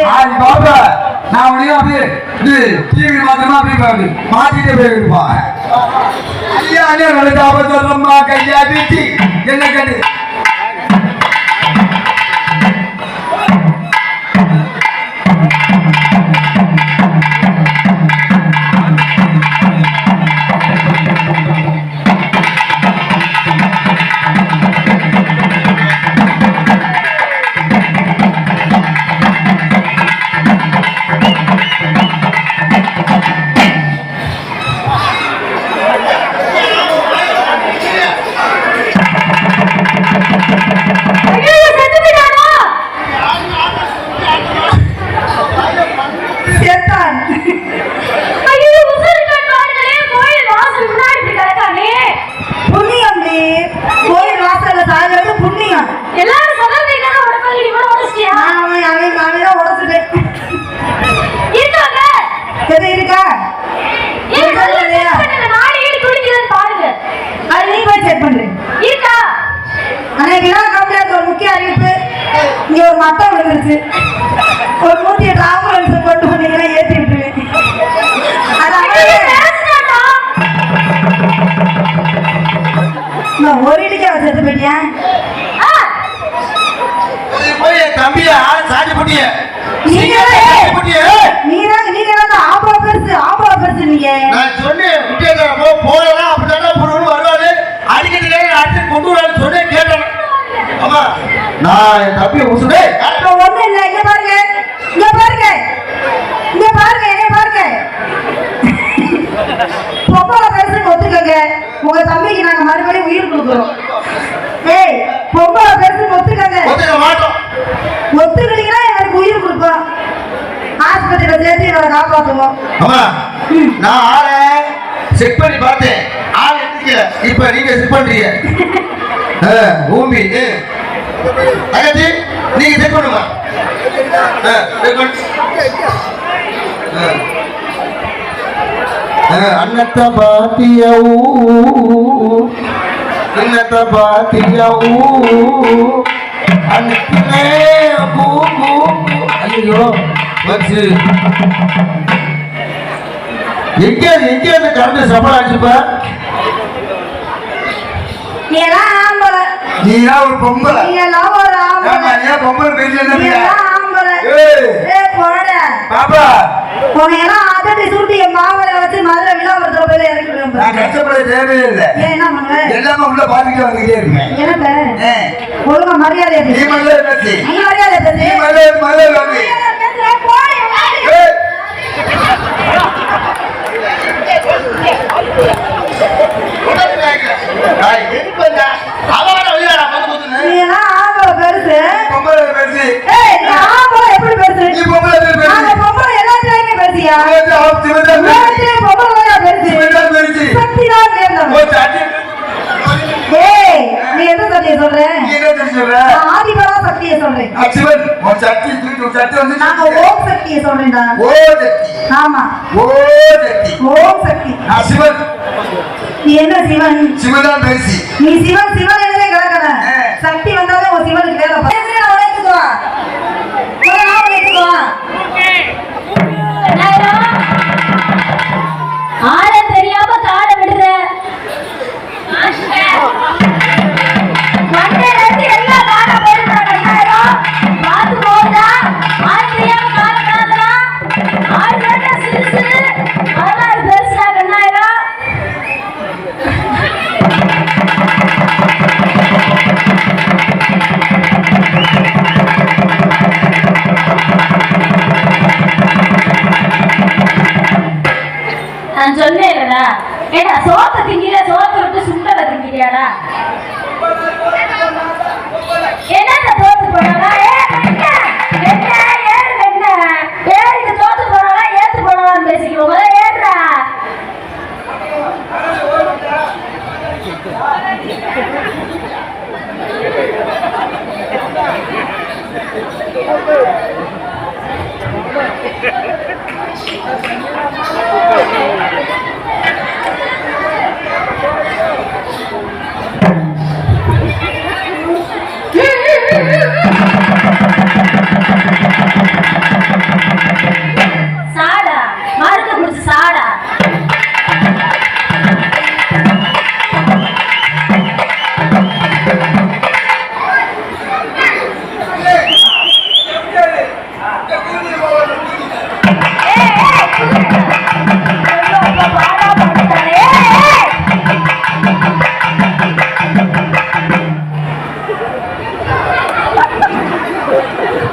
பாப்பா நான் உடனே அப்படியே இது டிவி மாத்திரமா அப்படியே பாரு மாத்திட்டே போயிருப்பான் ஐயா ஐயா நல்ல கையா என்ன கண்டு செத்தான் விழுந்துருச்சு ஒரு நூத்தி எட்டு ஆம்புலன்ஸ் கொண்டு வந்தீங்கன்னா ஏற்றி விட்டுருவேன் அது அப்படியே நான் ஒரு இடிக்க வச்சு போயிட்டியா? போய் தம்பிய சாடி புட்டிய. நீங்க நீங்க நீங்க தான் ஆம்பளை பெருசு ஆம்பளை பெருசு நீங்க. நான் சொன்னேன் விட்டேன் போ போகலாம் அப்படிதான் புருவன் வருவாரு. அடிக்கடி அடிச்சு கொண்டு வரான்னு சொன்னேன் கேட்டேன். ஆமா நான் என் தம்பியை உசுடே இப்ப ஒண்ணு இல்ல இங்க பாருங்க இங்க பாருங்க. இங்க பாருங்க என்ன பாருங்க. பொம்பளை பெருசுன்னு ஒத்துக்கங்க. உங்க தம்பிக்கு நாங்க மறுபடியும் உயிர் கொடுக்குறோம். ஏய் பொம்பளை பெருசுன்னு ஒத்துக்கங்க. ஒத்துக்க மாட்டோம். ஒத்துக்கிட்டீங்கன்னா எனக்கு உயிர் கொடுப்போம் ஆஸ்பத்திரியில சேர்த்து எங்களை காப்பாற்றுவோம் ஆமா நான் ஆளை செக் பண்ணி பார்த்தேன். ஆள் எடுத்துக்கல. இப்ப நீங்க செக் பண்றீங்க. பூமி. தங்கச்சி நீங்க செக் பண்ணுங்க. இன்னத்தை பாத்தியவு அன்னைக்குமே பூ பூ பூ. ஐயோ வச்சு எங்க எங்க அந்த கரண்ட் சம்பளம் ஆச்சுப்பா நீ ஒரு பொம்பளை. நீ ஒரு பொம்பளை பாப்பா. உன்னை எல்லாம் அதட்டி சுருட்டி என் மாவரை வச்சு மதுரை விழாபுரத்துல போய் இறக்கி நான் கஷ்டப்பட தேவையே இல்லை ஏன் என்ன பண்ணுவேன் எல்லாமே உள்ள பாத்துட்டு வந்துட்டே ஏ, ஒழுங்கா மரியாதை நீ பேசி. நீ மரியாதை பேசு. நீ மரியாதை போடி, வாடி. எந்த சக்தியை சொல்ற? நீ என்ன சொல்ற? நான் ஆதிபரா சக்தியை சொல்றேன். சிவன் உன் சட்டி தூக்கி உன் சட்டி வந்து நாங்க ஓம் சக்தியை சொல்றேன்டா. ஓ சக்தி. ஆமா. ஓ சக்தி. ஓம் சக்தி. சிவன். நீ என்ன சிவன்? சிவதான் பேசி. நீ சிவன் சிவன் எழுதே கிடக்கற. சக்தி வந்தாலே உன் சிவனுக்கு நான் சொன்னேன்டா ஏடா சோத்த திங்கிற சோத்த விட்டு சுண்டலை திங்கிறியாடா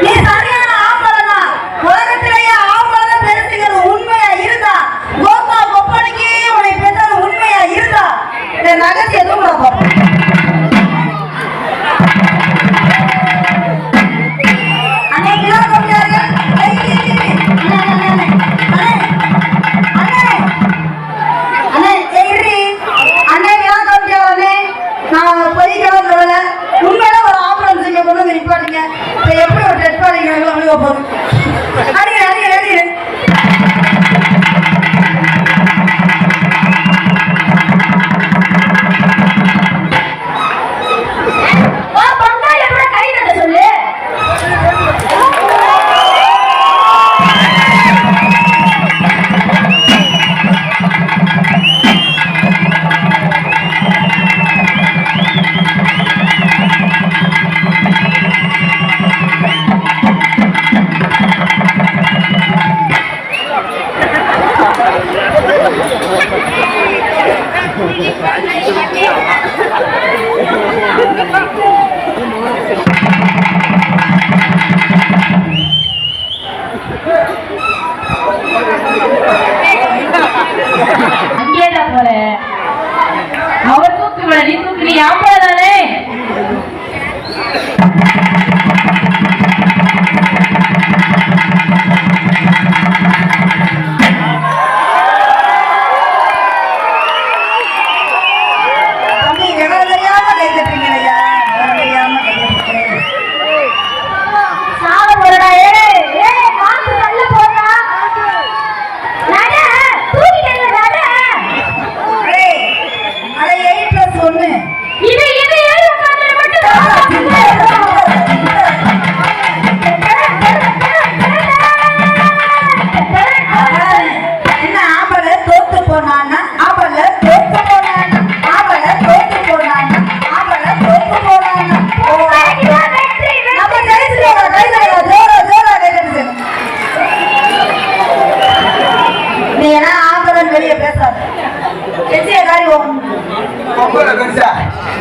别打脸。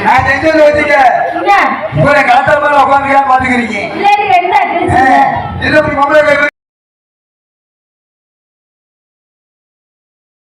நான் செஞ்சது வச்சுக்க உங்களை கலத்த மேல உட்காந்துக்கலாம் பாத்துக்கிறீங்க. இல்லை